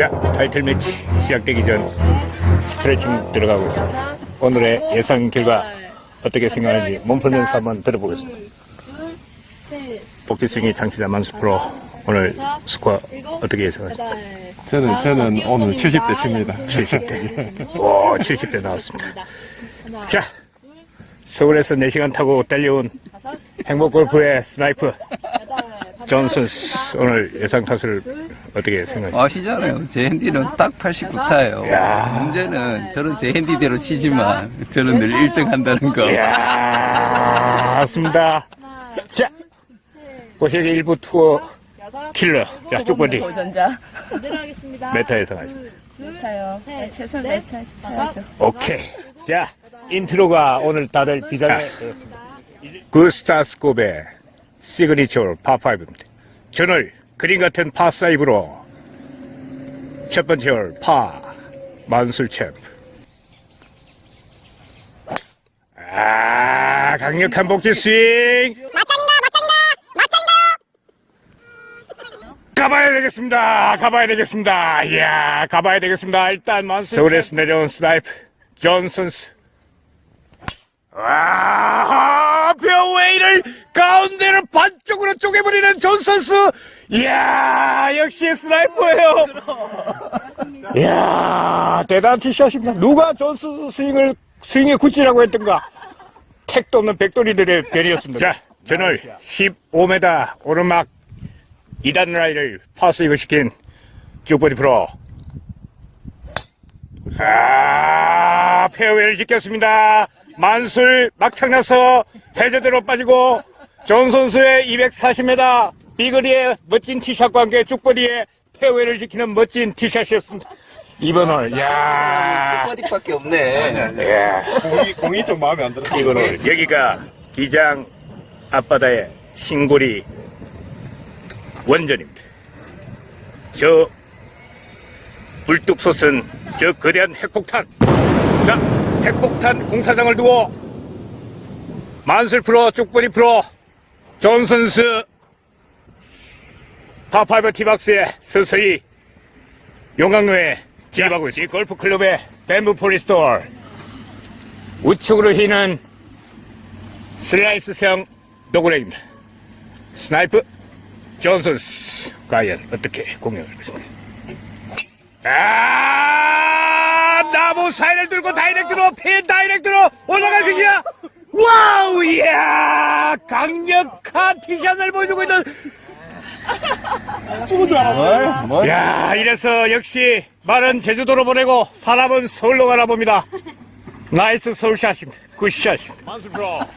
자, 타이틀 매치 시작되기 전 스트레칭 들어가고 있습니다. 오늘의 예상 결과 어떻게 생각하는지 몸 풀면서 한번 들어보겠습니다. 복지 스윙이 장치자 만수 프로 오늘 스코어 어떻게 예상하세요? 저는 저는 오늘 70대 칩니다. 70대. 오, 70대 나왔습니다. 자, 서울에서 4시간 타고 달려온 행복 골프의 스나이프 존슨 오늘 예상 타수를 어떻게 생각하세요? 아시잖아요. 제 핸디는 딱 89타예요. 야. 문제는 저는 제 핸디대로 치지만 저는 늘 1등 한다는 거. 이야, 맞습니다. 자, 고시의 일부 투어 킬러. 자, 도전자 내려가겠습니다. 메타 예상하시죠. 타요. 셋, 최선을 넷, 다 다섯. 쳐야죠. 오케이. 자, 인트로가 오늘 다들 비장에 되었습니다. 구스타스코베 시그니처 파5입니다. 저는 그린 같은 파5로 첫 번째 홀 파, 만술 챔프. 아, 강력한 복지 스윙. 가봐야 되겠습니다. 가봐야 되겠습니다. 이야, 가봐야 되겠습니다. 일단 만수. 서울에서 내려온 스나이프 존슨스. 와, 페어웨이를 가운데를 반쪽으로 쪼개버리는 존슨스. 이야, 역시 스나이퍼예요. 이야, 대단한 티샷입니다. 누가 존슨스 스윙을 스윙의 구찌라고 했던가? 택도 없는 백돌이들의 별이었습니다. 자, 저는 15m 오르막 2단 라인을 파스이브 시킨 쭈버디 프로. 아, 페어웨이를 지켰습니다. 만술 막창 나서 해저대로 빠지고 존 선수의 240m 비거리의 멋진 티샷과 함께 쭈버디의 페어웨이를 지키는 멋진 티샷이었습니다. 이번 홀, 야 빠디밖에 없네. 야. 공이 공이 좀 마음에 안 들어. 이거는 여기가 기장 앞바다의 신고리 원전입니다. 저 불뚝 솟은 저 거대한 핵폭탄. 자, 핵폭탄 공사장을 두고 만술 프로, 쭉보리 프로, 존 선수 파파이버 티박스에 서서히 용광로에 진입하고 있습니다. 이 골프 클럽의 뱀부 폴리스톨 우측으로 휘는 슬라이스형 노그레입니다. 스나이프 존슨스 과연 어떻게 공격할 것인가? 아 나무 사이를 들고 다이렉트로 핀 다이렉트로 올라갈 것이야. 와우 이야 강력한 티샷을 보여주고 있는 뭘? 뭘? 야 이래서 역시 말은 제주도로 보내고 사람은 서울로 가나 봅니다. 나이스 서울샷입니다. 굿샷입니다.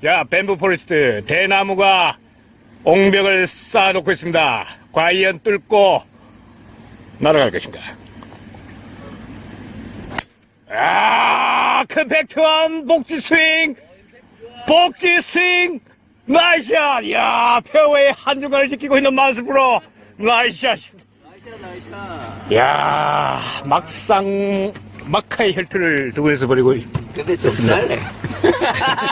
자 뱀부 포레스트 대나무가 옹벽을 쌓아놓고 있습니다. 과연 뚫고 날아갈 것인가? 아 컴팩트한 복지 스윙 복지 스윙 나이스샷 이야 페어웨이 한중간을 지키고 있는 만수프로 나이스샷입니다. 야 막상 막하의 혈투를 두 분에서 벌이고 있- 근데 좀 짧네.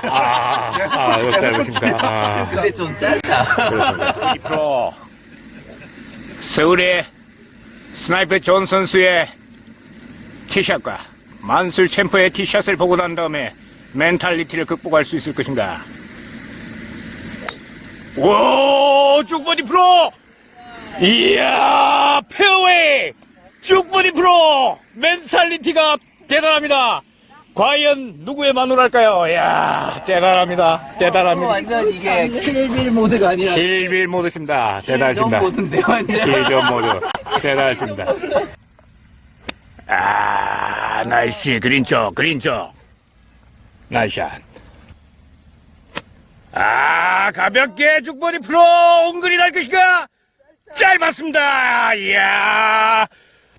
아, 아, 그렇다, 그렇습니까? 아, 근데 좀 짧다. 그렇습니다. 이 프로 서울의 스나이퍼 존 선수의 티샷과 만술 챔프의 티샷을 보고 난 다음에 멘탈리티를 극복할 수 있을 것인가? 오, 쭉보디 프로! 이야, 페어웨이! 쭉보디 프로! 멘탈리티가 대단합니다. 과연 누구의 마누랄까요? 이야, 대단합니다. 대단합니다. 완전 이게 킬빌 모드가 아니라 킬빌 모드십니다. 대단하십니다. 모드인데 완전. 킬전 모드. 대단하십니다. 아, 나이스. 그린 쪽, 그린 쪽. 나이샷. 아, 가볍게 죽보디 프로 옹글이 날 것인가? 짧았습니다. 이야.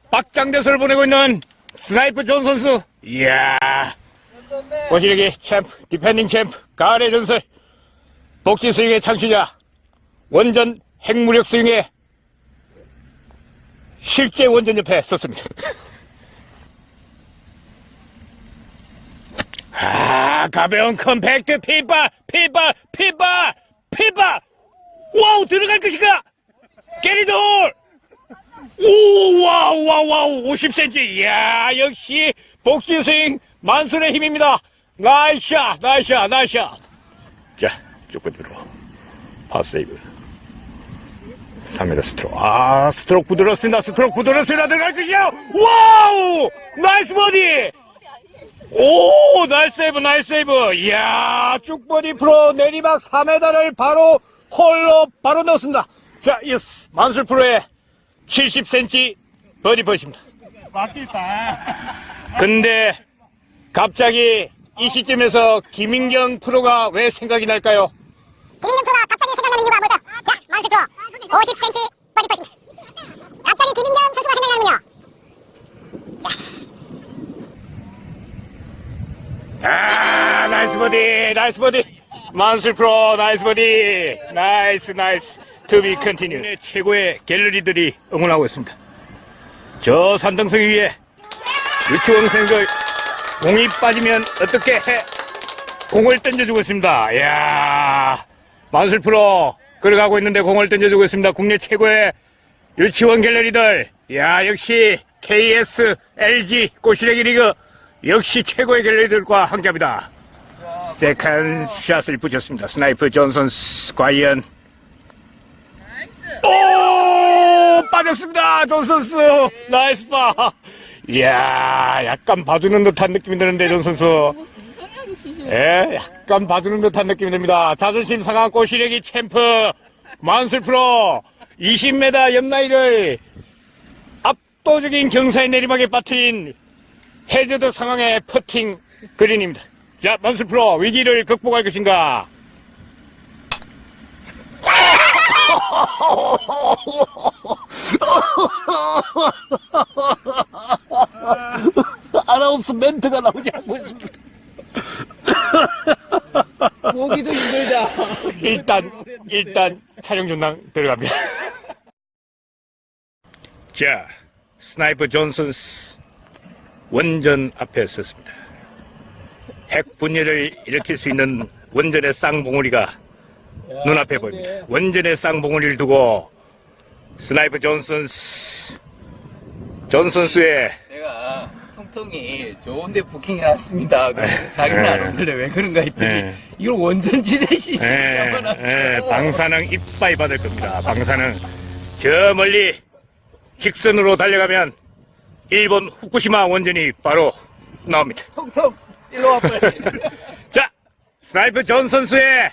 박장대소를 보내고 있는 스나이퍼 존 선수. 이야. 보시력이 챔프, 디펜딩 챔프, 가을의 전설. 복지 스윙의 창시자. 원전 핵무력 스윙의 실제 원전 옆에 섰습니다. 아, 가벼운 컴팩트 피바, 피바, 피바, 피바! 와우, 들어갈 것인가? 게리돌! 오, 와우, 와우, 와우, 50cm. 이야, 역시 복지 스윙 만순의 힘입니다. 나이샷, 나이샷, 나이샷. 자, 쭉번으로 파세이브. 3m 스트로크. 아, 스트로크 부드럽습니다. 스트로크 부드럽습니다. 들어갈 것이요. 와우! 나이스 버디! 오, 나이스 세이브, 나이스 세이브. 이야, 쭉버디 프로 내리막 4m를 바로 홀로 바로 넣었습니다. 자, 이어서 만술 프로의 70cm 버디 퍼십니다. 맞겠다. 근데 갑자기 이 시점에서 김인경 프로가 왜 생각이 날까요? 김인경 프로가 갑자기 생각나는 이유가 뭘까요? 자, 만수 프로 50cm 버디 퍼입니다. 갑자기 김인경 선수가 생각나는군요. 아, 나이스 버디, 나이스 버디. 만술 프로, 나이스 버디. 나이스, 나이스. 투비 컨티뉴. 네, 최고의 갤러리들이 응원하고 있습니다. 저 산등성 위에 유치원생들 공이 빠지면 어떻게 해? 공을 던져주고 있습니다. 이야, 만술 프로 걸어가고 있는데 공을 던져주고 있습니다. 국내 최고의 유치원 갤러리들. 야, 역시 KS, LG, 꼬시래기 리그 역시 최고의 갤러리들과 함께합니다. 세컨 샷을 붙였습니다. 스나이프 존슨 과연 오 빠졌습니다. 존슨스 나이스 파. 이야 약간 봐주는 듯한 느낌이 드는데 존 선수. 예, 약간 봐주는 듯한 느낌이 듭니다. 자존심 상한 꼬시래기 챔프 만술 프로 20m 옆라인을 압도적인 경사의 내리막에 빠뜨린 해저드 상황의 퍼팅 그린입니다. 자, 만술 프로 위기를 극복할 것인가? 아나운서 멘트가 나오지 않고 있습니다. 보기도 힘들다. 일단 일단 촬영 중단 들어갑니다. 자, 스나이퍼 존슨스 원전 앞에 섰습니다. 핵 분열을 일으킬 수 있는 원전의 쌍봉우리가 눈앞에 보입니다. 원전의 쌍봉우리를 두고 스나이퍼 존슨스 존슨스의 내가 통통이 좋은데 부킹이 났습니다. 그래서 자기는 안 오길래 왜 그런가 했더니 네. 이걸 원전지대 시신 예, 잡아놨어. 예, 방사능 이빠이 받을 겁니다. 방사능. 저 멀리 직선으로 달려가면 일본 후쿠시마 원전이 바로 나옵니다. 통통 일로 와 빨리. 자, 스나이퍼 존 선수의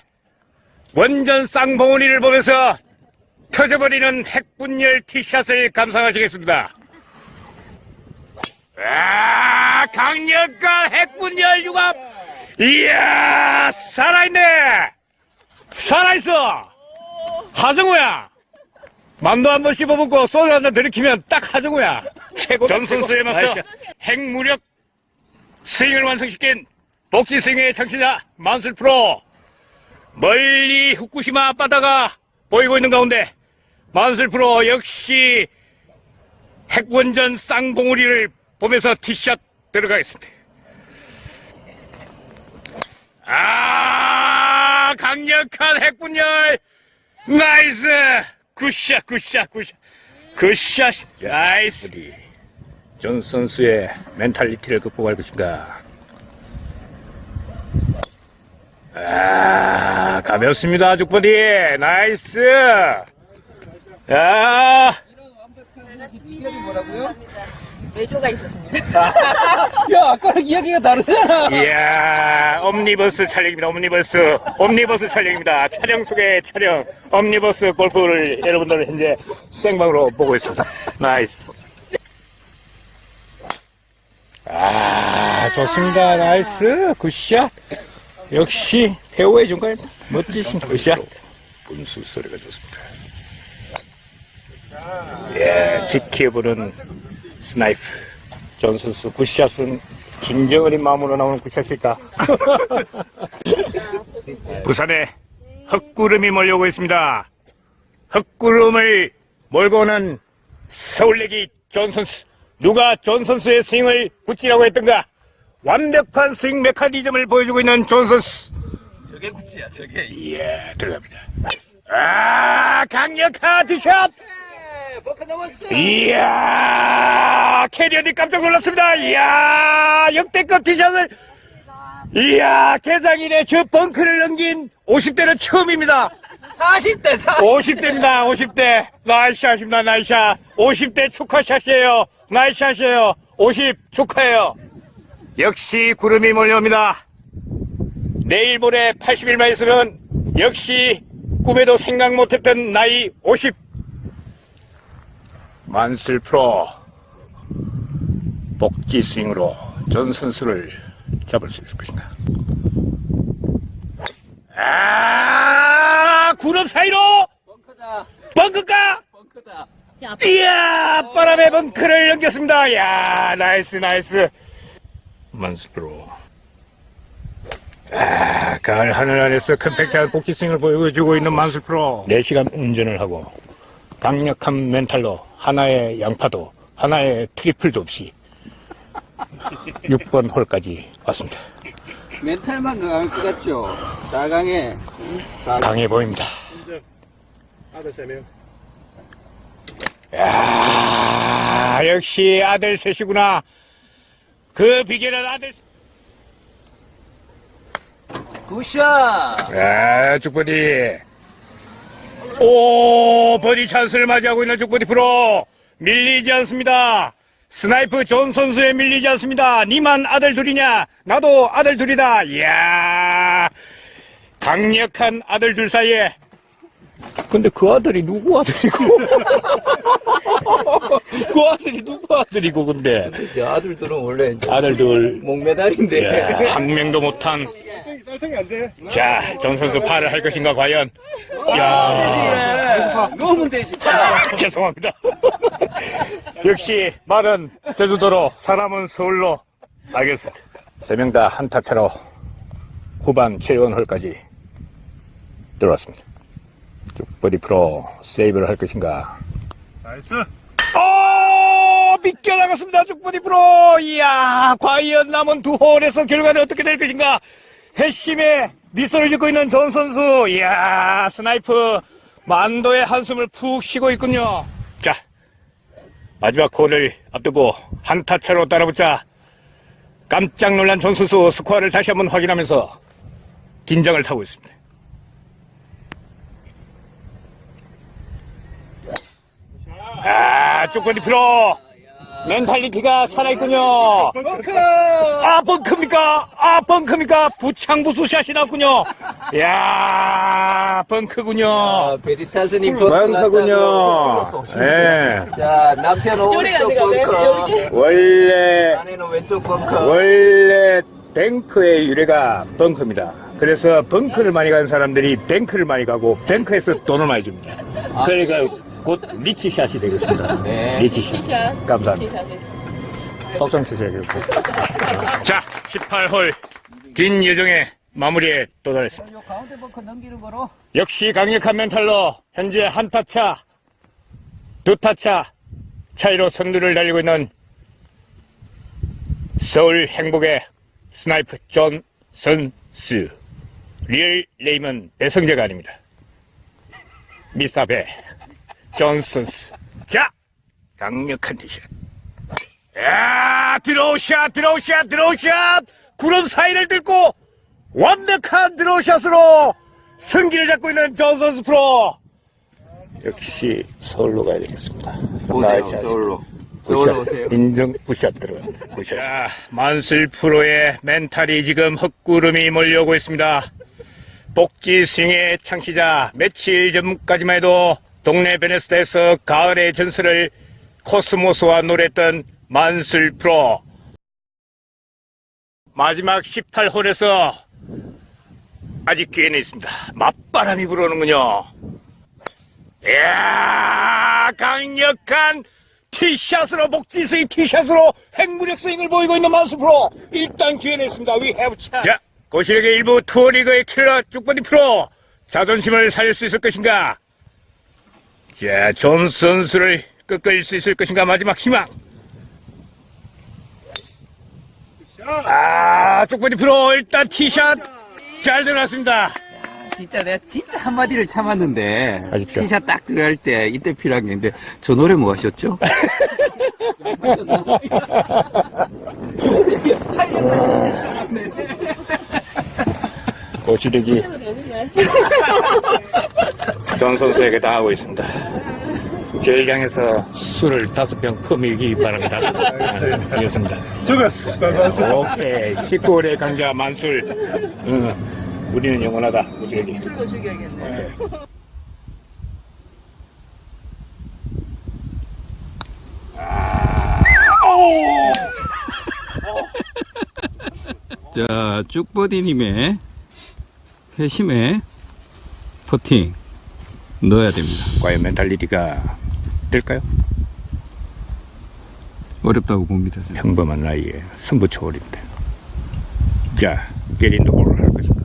원전 쌍봉우리를 보면서 터져버리는 핵분열 티샷을 감상하시겠습니다. 아, 강력한 핵분열 융합! 이야, 살아있네! 살아있어! 하정우야! 맘도 한번 씹어먹고 소주 한잔 들이키면 딱 하정우야! 최고! 전 선수에 맞서 핵무력 스윙을 완성시킨 복지 스윙의 창시자 만술 프로. 멀리 후쿠시마 앞바다가 보이고 있는 가운데 만술 프로 역시 핵원전 쌍봉우리를 보면서 티샷 들어가겠습니다. 아 강력한 핵분열. 나이스. 굿샷 굿샷 굿샷. 굿샷. 나이스 존 선수의 멘탈리티를 극복할 것인가 아, 가볍습니다, 죽버디. 나이스. 야, 외조가 있었습니다. 야 아까랑 이야기가 다르잖아. 이야, 옴니버스 촬영입니다, 옴니버스. 옴니버스 촬영입니다. 촬영 속의 촬영. 옴니버스 골프를 여러분들 현재 생방으로 보고 있습니다. 나이스. 아, 좋습니다. 나이스. 굿샷. 역시 배우의 중간입니다. 멋지신 굿샷. 분수 소리가 좋습니다. 예, 지켜보는 스나이프. 존 선수 굿샷은 진정 어린 마음으로 나오는 굿샷일까? 부산에 헛구름이 몰려오고 있습니다. 헛구름을 몰고 오는 서울내기 존 선수. 누가 존 선수의 스윙을 붙이라고 했던가? 완벽한 스윙 메커니즘을 보여주고 있는 존 선수. 저게 구찌야 저게. 예, 들어갑니다. 아, 강력한! 벙커 넘었어. 이야, 캐리어니 깜짝 놀랐습니다. 이야, 역대급 티샷을, 이야, 개장이네 저 벙크를 넘긴 50대는 처음입니다. 40대 40. 50대입니다, 50대. 나이스샷입니다, 나이스샷. 50대 축하샷이에요. 나이스샷이에요. 50 축하해요. 역시 구름이 몰려옵니다. 내일 모레 81 마이스는 역시 꿈에도 생각 못했던 나이 50. 만슬 프로 복지 스윙으로 전 선수를 잡을 수 있을 것인가. 아, 구름 사이로 벙커다. 벙커가 벙커다. 이야 바람의 벙커를 넘겼습니다. 야 나이스 나이스. 만슬 프로. 아, 가을 하늘 아래서 컴팩트한 복지 스윙을 보여주고 있는 만슬 프로. 4시간 운전을 하고 강력한 멘탈로 하나의 양파도 하나의 트리플도 없이 6번 홀까지 왔습니다. 멘탈만 강할 것 같죠? 나강해. 강해 보입니다. 아들 세 명. 야 역시 아들 셋이구나. 그 비결은 아들 셋. 굿샷. 아, 죽버디. 오, 버디 찬스를 맞이하고 있는 죽버디 프로. 밀리지 않습니다. 스나이프 존 선수에 밀리지 않습니다. 니만 아들 둘이냐? 나도 아들 둘이다. 이야, 강력한 아들 둘 사이에. 근데 그 아들이 누구 아들이고? 그 아들이 누구 아들이고, 근데. 이제 아들들은 원래 이제 아들 둘. 목메달인데. 야, 한 명도 못한. 쌀탱이 안 돼. 자, 전 선수 파를 할 것인가, 과연? 야 넣으면 되지. 죄송합니다. 역시 말은 제주도로, 사람은 서울로. 알겠습니다. 세 명 다 한타 차로 후반 최원홀까지 들어왔습니다. 버디 프로 세이브를 할 것인가. 나이스. 어, 믿겨 나갔습니다. 죽버디 프로. 이야, 과연 남은 두 홀에서 결과는 어떻게 될 것인가. 핵심에 미소를 짓고 있는 전 선수. 이야, 스나이프 만도의 한숨을 푹 쉬고 있군요. 자, 마지막 홀을 앞두고 한타 차로 따라붙자. 깜짝 놀란 전 선수 스코어를 다시 한번 확인하면서 긴장을 타고 있습니다. 아, 쪽번이 프로. 멘탈리티가 살아있군요. 아, 벙크입니까? 아, 벙크입니까? 부창부수 샷이 났군요. 이야, 벙크군요. 아, 베리타스님 벙크군요. 예. 자, 남편 오른쪽. 여기. 원래, 아내는 왼쪽 벙커. 원래 뱅크의 유래가 벙크입니다. 그래서 벙크를 많이 가는 사람들이 뱅크를 많이 가고 뱅크에서 돈을 많이 줍니다. 그러니까 곧 리치샷이 되겠습니다. 네. 리치샷. 시샷. 감사합니다. 떡상 치세요, 그리고. 자, 18홀 긴 여정의 마무리에 도달했습니다. 요 가운데 벙커 넘기는 거로. 역시 강력한 멘탈로 현재 한 타차, 두 타차 차이로 선두를 달리고 있는 서울 행복의 스나이프 존 선수. 리얼 네임은 배성재가 아닙니다. 미스터 배, 존 선수. 자, 강력한 티샷. 야, 드로우샷, 드로우샷, 드로우샷! 구름 사이를 뚫고 완벽한 드로우샷으로 승기를 잡고 있는 존 선수 프로. 역시 서울로 가야 되겠습니다. 오세요, 서울로. 서울로 오세요. 인정 굿샷 들어갑니다. 굿샷. 자, 만슬 프로의 멘탈이 지금 헛구름이 몰려오고 있습니다. 복지 스윙의 창시자 며칠 전까지만 해도 동네 베네스다에서 가을의 전설을 코스모스와 노랬던 만슬 프로. 마지막 18홀에서 아직 기회는 있습니다. 맞바람이 불어오는군요. 이야, 강력한 티샷으로, 복지 스윙 티샷으로 핵무력 스윙을 보이고 있는 만수 프로. 일단 있습니다. We have chance. 자, 고실에게 일부 투어리그의 킬러 쭉버디 프로. 자존심을 살릴 수 있을 것인가? 자, 존 선수를 꺾을 수 있을 것인가? 마지막 희망. 아, 쭉버디 프로 일단 티샷 잘 들어갔습니다. 진짜 내가 진짜 한마디를 참았는데 아쉽죠. 티샷 딱 들어갈 때 이때 필요한 게 있는데 저 노래 뭐 하셨죠? 고 시력이 전 선수에게 당하고 있습니다. 제일 향해서 술을 다섯 병 퍼밀기 바랍니다. 아, 이겼습니다. 죽었어. 자, 오케이. 19월의 강자 만술. 응. 우리는 영원하다. 고시력이. 술로 죽여야겠네. 자, 쭉버디님의 회심의 퍼팅 넣어야 됩니다. 과연 멘탈리티가 될까요? 어렵다고 봅니다. 저는. 평범한 나이에 승부 초월입니다. 자, 게린드 홀을 할 것인가?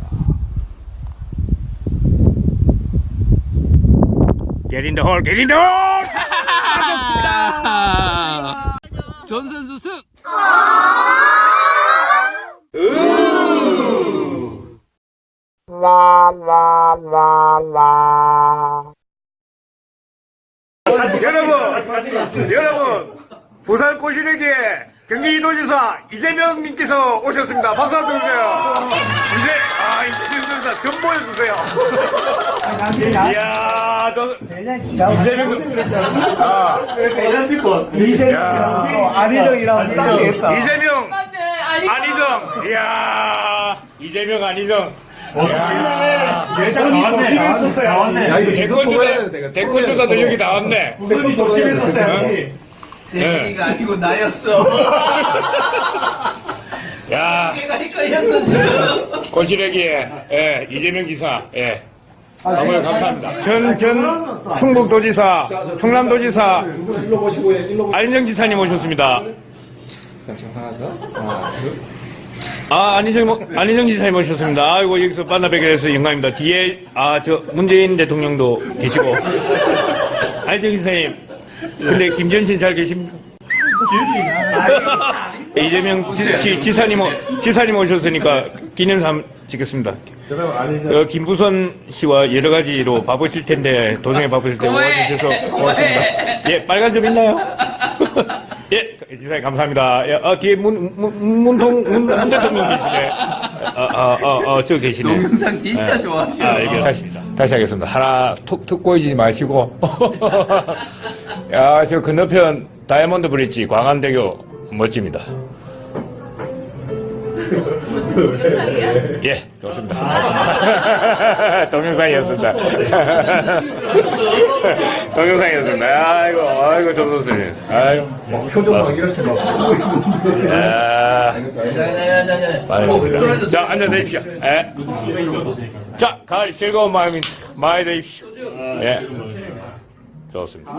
게린드 홀, 게린드 홀! 전 선수 승! 여러분, 여러분, 부산 고시력의 경기도지사 이재명님께서 오셨습니다. 박수 한번 주세요. 이제, 아, 이재명 도지사 좀 보여주세요. 이야, 저, 이재명 되겠다. 이재명, 네, 아니, 안희정, 이야, 이재명, 안희정. 예전이 더 심했었어요. 야, 이거 대권 주사, 대권 주사들 여기 다 왔네. 예전이 더 심했었어요. 대민이가 아니고 나였어. 야, 내가 헷갈렸어, 지금. 고시력이에, 예, 이재명 기사, 예. 너무 감사합니다. 전, 전, 충북도지사, 충남도지사, 안희정 지사님 오셨습니다. 아, 안희정, 모- 안희정 지사님 오셨습니다. 아이고, 여기서 만나 뵙게 돼서 영광입니다. 뒤에, 아, 저, 문재인 대통령도 계시고. 안희정 지사님, 근데 김전신 잘 계십니까? 이재명 지, 지, 사님 지사님 오셨으니까 기념삼 찍겠습니다. 어, 김부선 씨와 여러 가지로 바쁘실 텐데 도중에 바쁘실 때 고마해. 오와주셔서 고맙습니다. 예, 빨간 점 있나요? 예, 지사님 감사합니다. 예, 어, 뒤에 문, 문, 문통, 문, 문 대통령 계시네. 어, 어, 어, 어, 저 계시네. 동영상 진짜 좋아하시네. 아, 이게 다시, 다시 하겠습니다. 하나 툭, 툭 꼬이지 마시고. 야, 저 건너편 다이아몬드 브릿지 광안대교 멋집니다. 예, 좋습니다. 고맙습니다. 동영상이었습니다. 동영상이었습니다. 아이고, 아이고, 조 선수님. 아이고. 표정 막 이렇게 막. 야, 많이 먹습니다. 자, 앉아내십시오. 예. 자, 가을 즐거운 마음이, 마음이 되십시오. 예. 좋습니다.